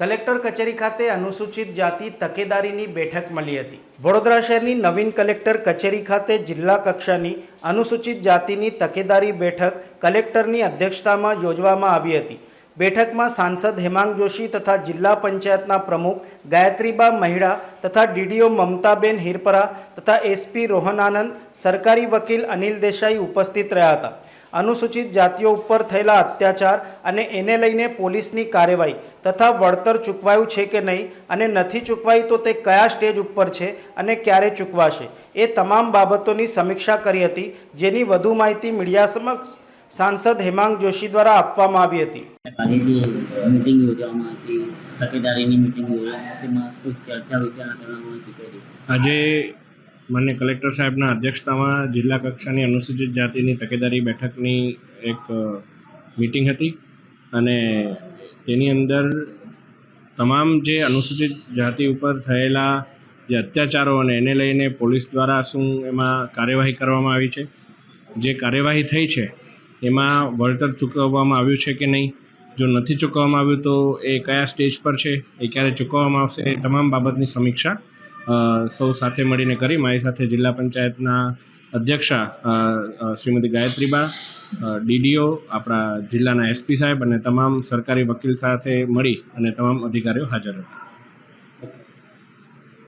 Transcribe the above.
Collector કચેરી ખાતે અનુસૂચિત જાતિ તકેદારીની બેઠક મળી હતી. વડોદરા શહેરની નવીન કલેક્ટર કચેરી ખાતે જિલ્લા કક્ષાની અનુસૂચિત જાતિની તકેદારી બેઠક કલેક્ટરની અધ્યક્ષતામાં યોજવામાં આવી હતી. બેઠકમાં સાંસદ હેમાંગ જોશી તથા જિલ્લા પંચાયતના પ્રમુખ ગાયત્રીબા મહિડા તથા ડીડીઓ મમતાબેન હિરપરા તથા એસપી રોહનાનંદ સરકારી વકીલ અનિલ દેસાઈ ઉપસ્થિત રહ્યા હતા. અનુસૂચિત જાતિઓ ઉપર થયેલા અત્યાચાર અને એને લઈને પોલીસની કાર્યવાહી તથા વળતર ચૂકવાયું છે કે નહીં અને નથી ચૂકવાયું તો તે કયા સ્ટેજ ઉપર છે અને ક્યારે ચૂકવાશે એ તમામ બાબતોની સમીક્ષા કરી હતી જેની વધુ માહિતી મીડિયા સમક્ષ સાંસદ હેમાંગ જોશી દ્વારા આપવામાં આવી હતી. આજે યોજવામાં હતી તકેદારીની મિટિંગ યોજવામાં હતી એમાં શું ચર્ચા વિચારણા કરવામાં આવી હતી આજે માન્ય કલેક્ટર સાહેબના અધ્યક્ષતામાં જિલ્લા કક્ષાની અનુસૂચિત જાતિની તકેદારી બેઠકની એક મિટિંગ હતી અને તેની અંદર તમામ જે અનુસૂચિત જાતિ ઉપર થયેલા જે અત્યાચારો અને એને લઈને પોલીસ દ્વારા શું એમાં કાર્યવાહી કરવામાં આવી છે, જે કાર્યવાહી થઈ છે, એમાં વળતર ચૂકવવામાં આવ્યું છે કે નહીં, જો નથી ચૂકવવામાં આવ્યું તો એ કયા સ્ટેજ પર છે, એ ક્યારે ચૂકવવામાં આવશે, એ તમામ બાબતની સમીક્ષા સૌ સાથે મળીને કરી મારી સાથે જિલ્લા પંચાયતના અધ્યક્ષા શ્રીમતી ગાયત્રીબા ડીડીઓ, આપણા જિલ્લાના એસપી સાહેબ અને તમામ સરકારી વકીલ સાથે મળી અને તમામ અધિકારીઓ હાજર હતા.